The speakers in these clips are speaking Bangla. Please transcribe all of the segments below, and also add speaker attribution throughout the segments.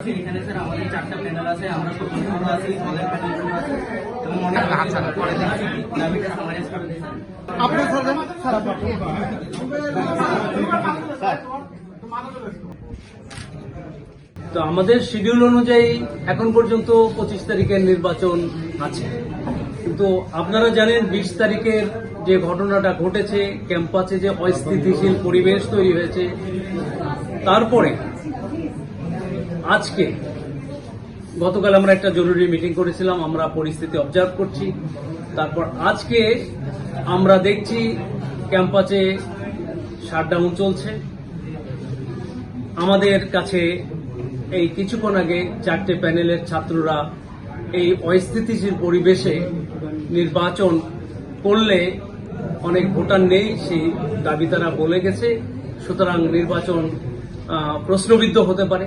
Speaker 1: এখানে স্যার আমাদের চারটা প্যানেল আছে আমরা স্বতন্ত্র আছি দলের প্যানেল আছে। এবং অনেক পরে দাবিটা সমাজ করবে স্যার
Speaker 2: আপনি স্যার। যান। স্যার আপনি স্যার।
Speaker 3: তো আমাদের শিডিউল অনুযায়ী এখন পর্যন্ত পঁচিশ তারিখের নির্বাচন আছে। কিন্তু আপনারা জানেন বিশ তারিখের যে ঘটনাটা ঘটেছে ক্যাম্পাসে যে অস্থিতিশীল পরিবেশ তৈরি হয়েছে তারপরে আজকে গতকাল আমরা একটা জরুরি মিটিং করেছিলাম, আমরা পরিস্থিতি অবজার্ভ করছি। তারপর আজকে আমরা দেখছি ক্যাম্পাসে শাটডাউন চলছে। আমাদের কাছে এই কিছুক্ষণ আগে চারটে প্যানেলের ছাত্ররা এই অস্থিতিশীল পরিবেশে নির্বাচন করলে অনেক ভোটার নেই, সেই দাবি তারা বলে গেছে। সুতরাং নির্বাচন প্রশ্নবিদ্ধ হতে পারে।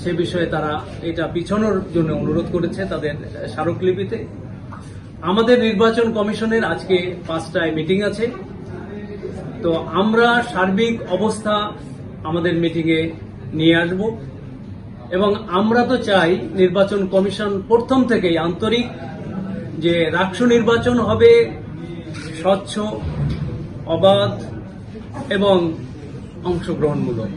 Speaker 3: সে বিষয়ে তারা এটা পিছনোর জন্য অনুরোধ করেছে তাদের স্মারকলিপিতে। আমাদের নির্বাচন কমিশনের আজকে পাঁচটায় মিটিং আছে। তো আমরা সার্বিক অবস্থা আমাদের মিটিংয়ে নিয়ে আসব। এবং আমরা তো চাই নির্বাচন কমিশন প্রথম থেকেই আন্তরিক যে রাষ্ট্র নির্বাচন হবে, স্বচ্ছ, অবাধ এবং অংশগ্রহণমূলক।